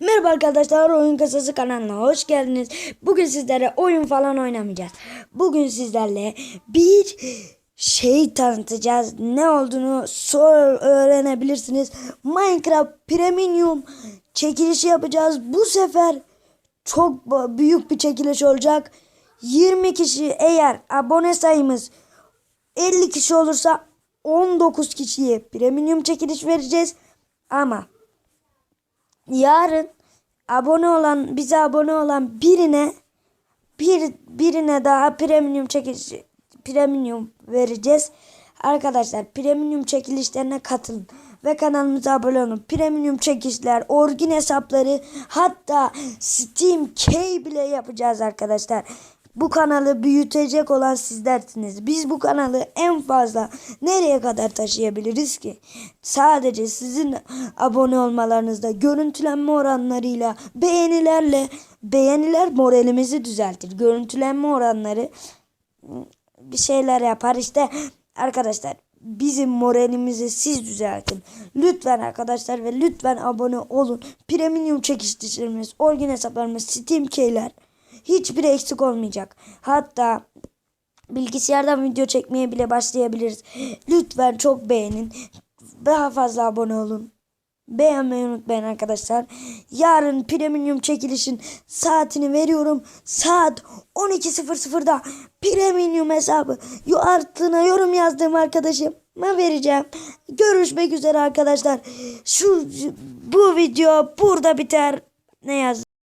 Merhaba arkadaşlar Oyun Kasası kanalına hoş geldiniz. Bugün sizlere oyun falan oynamayacağız. Bugün sizlerle bir şey tanıtacağız. Ne olduğunu sor öğrenebilirsiniz. Minecraft Premium çekilişi yapacağız. Bu sefer çok büyük bir çekiliş olacak. 20 kişi eğer abone sayımız 50 kişi olursa 19 kişiye premium çekiliş vereceğiz. Ama yarın abone olan bize abone olan birine bir birine daha premium çekiliş premium vereceğiz. Arkadaşlar premium çekilişlerine katılın ve kanalımıza abone olun. Premium çekilişler, orgin hesapları hatta Steam Key bile yapacağız arkadaşlar. Bu kanalı büyütecek olan sizlersiniz. Biz bu kanalı en fazla nereye kadar taşıyabiliriz ki? Sadece sizin abone olmalarınızda görüntülenme oranlarıyla, beğenilerle, beğeniler moralimizi düzeltir. Görüntülenme oranları bir şeyler yapar işte arkadaşlar bizim moralimizi siz düzeltin. Lütfen arkadaşlar ve lütfen abone olun. Premium çekiştirmemiz, orgin hesaplarımız, Steam keyler hiçbir eksik olmayacak. Hatta bilgisayardan video çekmeye bile başlayabiliriz. Lütfen çok beğenin. Daha fazla abone olun. Beğenmeyi unutmayın arkadaşlar. Yarın premium çekilişin saatini veriyorum. Saat 12.00'da premium hesabı altına yorum yazdığım arkadaşıma vereceğim. Görüşmek üzere arkadaşlar. Şu bu video burada biter. Ne yaz?